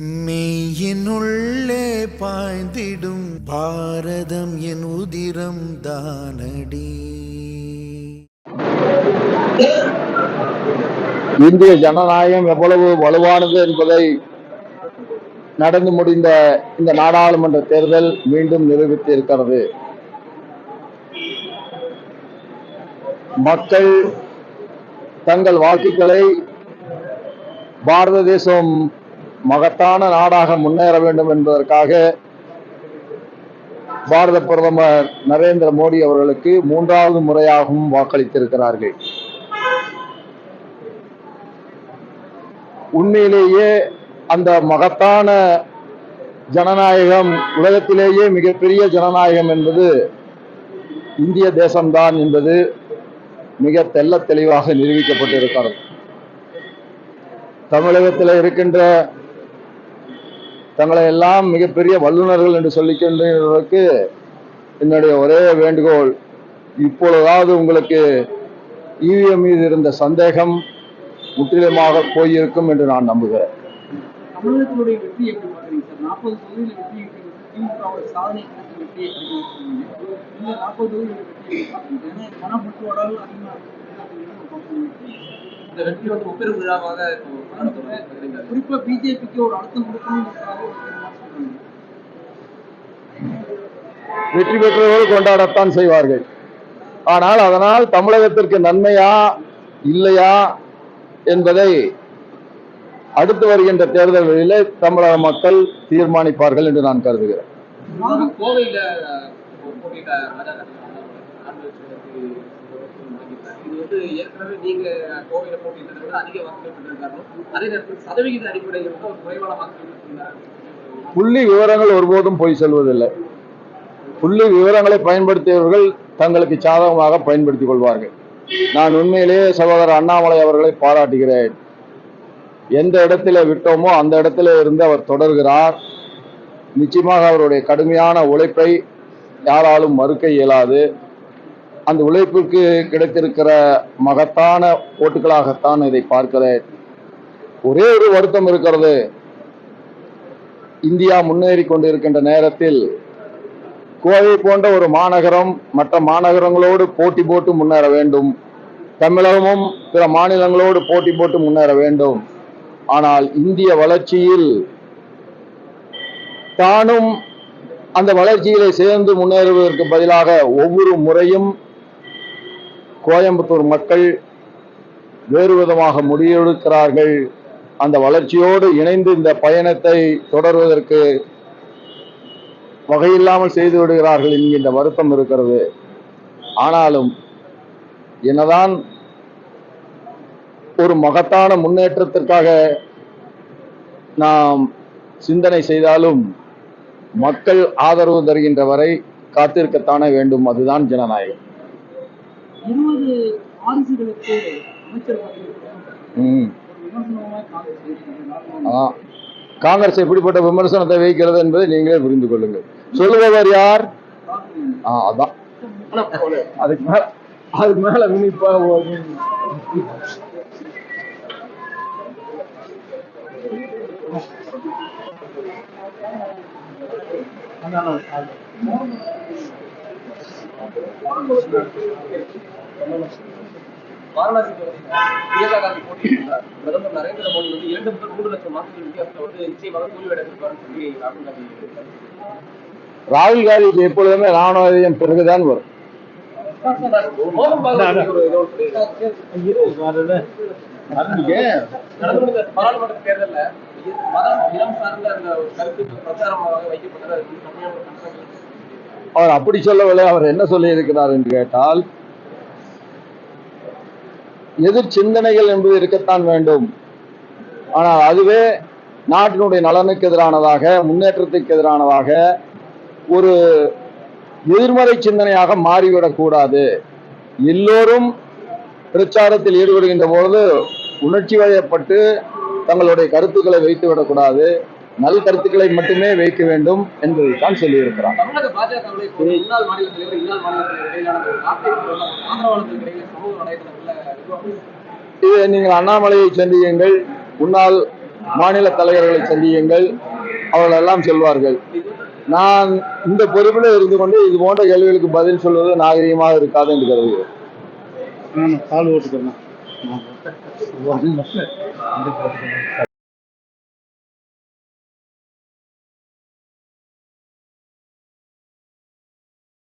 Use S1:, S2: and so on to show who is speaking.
S1: மெய்யினுள்ளே பாய்ந்திடும் பாரதம் என் உதிரம் தானடி.
S2: இந்திய ஜனநாயகம் எவ்வளவு வலுவானது என்பதை நடந்து முடிந்த இந்த நாடாளுமன்ற தேர்தல் மீண்டும் நிரூபித்து இருக்கிறது மக்கள் தங்கள் வாக்குகளை பாரத தேசம் மகத்தான நாடாக முன்னேற வேண்டும் என்பதற்காக பாரத பிரதமர் நரேந்திர மோடி அவர்களுக்கு மூன்றாவது முறையாகவும் வாக்களித்திருக்கிறார்கள். உண்மையிலேயே அந்த மகத்தான ஜனநாயகம் உலகத்திலேயே மிகப்பெரிய ஜனநாயகம் என்பது இந்திய தேசம்தான் என்பது மிக தெள்ள தெளிவாக நிரூபிக்கப்பட்டிருக்கிறது. தமிழகத்தில் இருக்கின்ற தங்களை எல்லாம் மிகப்பெரிய வல்லுநர்கள் என்று சொல்லிக்கின்றவர்களுக்கு என்னுடைய ஒரே வேண்டுகோள் இப்பொழுதாவது உங்களுக்கு இவிஎம் மீது இருந்த சந்தேகம் முற்றிலுமாக போயிருக்கும் என்று நான் நம்புகிறேன்.
S3: தமிழகத்தினுடைய வெற்றி எப்படி சார்? நாற்பது தொகுதியில் வெற்றி திமுகவோட சாதனை நாற்பது தொகுதியில் வெற்றி ஏன்னா அதிகமாக
S4: இந்த வெற்றி வந்து முப்பெரும் விழாவாக.
S3: குறிப்பா பிஜேபிக்கு ஒரு அழுத்தம் சொல்றாங்க.
S2: வெற்றி பெற்றவர்கள் கொண்டாடத்தான் செய்வார்கள் ஆனால் அதனால் தமிழகத்திற்கு நன்மையா இல்லையா என்பதை அடுத்து வருகின்ற தேர்தல்களிலே தமிழக மக்கள் தீர்மானிப்பார்கள் என்று நான் கருதுகிறேன்
S4: கோவையில இது வந்து ஏற்கனவே நீங்க கோவையில போட்டியிட்டதை விட அதிக வாக்குகள் பெற்றிருக்காரு அதே நேரத்தில் சதவிகித அடிப்படையில் வந்து ஒரு குறைவான வாக்குகள்
S2: புள்ளி விவரங்கள் ஒருபோதும் போய் செல்வதில்லை. புள்ளி விவரங்களை பயன்படுத்தியவர்கள் தங்களுக்கு சாதகமாக பயன்படுத்திக் கொள்வார்கள். நான் உண்மையிலேயே சகோதரர் அண்ணாமலை அவர்களை பாராட்டுகிறேன். எந்த இடத்துல விட்டோமோ அந்த இடத்துல இருந்து அவர் தொடர்கிறார். நிச்சயமாக அவருடைய கடுமையான உழைப்பை யாராலும் மறுக்க இயலாது. அந்த உழைப்புக்கு கிடைத்திருக்கிற மகத்தான ஓட்டுகளாகத்தான் இதை பார்க்கிறேன். ஒரே ஒரு வருத்தம் இருக்கிறது. இந்தியா முன்னேறி கொண்டிருக்கின்ற நேரத்தில் கோவை போன்ற ஒரு மாநகரம் மற்ற மாநகரங்களோடு போட்டி போட்டு முன்னேற வேண்டும். தமிழகமும் பிற மாநிலங்களோடு போட்டி போட்டு முன்னேற வேண்டும். ஆனால் இந்திய வளர்ச்சியில் தானும் அந்த வளர்ச்சியிலே சேர்ந்து முன்னேறுவதற்கு பதிலாக ஒவ்வொரு முறையும் கோயம்புத்தூர் மக்கள் வேறு விதமாக முடிவெடுக்கிறார்கள். அந்த வளர்ச்சியோடு இணைந்து இந்த பயணத்தை தொடர்வதற்கு வகையில்லாமல் செய்து விடுகிறார்கள் என்கின்ற வருத்தம் இருக்கிறது. ஆனாலும் என்னதான் ஒரு மகத்தான முன்னேற்றத்திற்காக நாம் சிந்தனை செய்தாலும் மக்கள் ஆதரவு தருகின்ற வரை காத்திருக்கத்தானே வேண்டும். அதுதான் ஜனநாயகம்.
S3: இருபது வாரிசுகளுக்கு அமைச்சர் பதவி காங்கிரஸ்
S2: எப்படிப்பட்ட விமர்சனத்தை வைக்கிறது என்பதை நீங்களே புரிந்து கொள்ளுங்கள். சொல்லுபவர் யார்? ஆ அதான். அதுக்கு மேல அதுக்கு மேல வினிப்பா
S4: வாரணாசி பிரியங்கா காந்தி போட்டியிட்டார் பிரதமர் நரேந்திர மோடி வந்து இரண்டு முதல் மூன்று லட்சம் வாக்குகள் வித்தியாசத்தை வந்து நிச்சயமாக தோல்வியடைந்திருப்பார்னு சொல்லி ராகுல் காந்தி
S2: ராகுல் காந்திக்கு எப்பொழுதுமே ராணுவம் பிறகுதான் வரும்.
S4: பாராளுமன்ற தேர்தல்ல மதம் இனம் சார்ந்த கருத்து பிரச்சாரமாக வைக்கப்பட்டது
S2: அவர் அப்படி சொல்லவில்லை அவர் என்ன சொல்லி இருக்கிறார் என்று கேட்டால் எதிர் சிந்தனைகள் என்பது இருக்கத்தான் வேண்டும். ஆனால் அதுவே நாட்டினுடைய நலனுக்கு எதிரானதாக முன்னேற்றத்துக்கு எதிரானதாக ஒரு எதிர்மறை சிந்தனையாக மாறிவிடக்கூடாது எல்லோரும் பிரச்சாரத்தில் ஈடுபடுகின்ற பொழுது உணர்ச்சி வயப்பட்டு தங்களுடைய கருத்துக்களை வைத்து விடக்கூடாது நல் கருத்துக்களை மட்டுமே வைக்க வேண்டும் என்பதைத்தான் சொல்லியிருக்கிறார். இது நீங்கள் அண்ணாமலையை சந்தியுங்கள் முன்னாள் மாநில தலைவர்களை சந்தியுங்கள் அவர்கள் எல்லாம் சொல்வார்கள். நான் இந்த பொறுப்பில் இருந்து கொண்டு இது போன்ற கேள்விகளுக்கு பதில் சொல்வது நாகரிகமாக இருக்காது என்று கருதுகிறேன்.
S1: நான் கால் ஓட்டுக்கிறேன்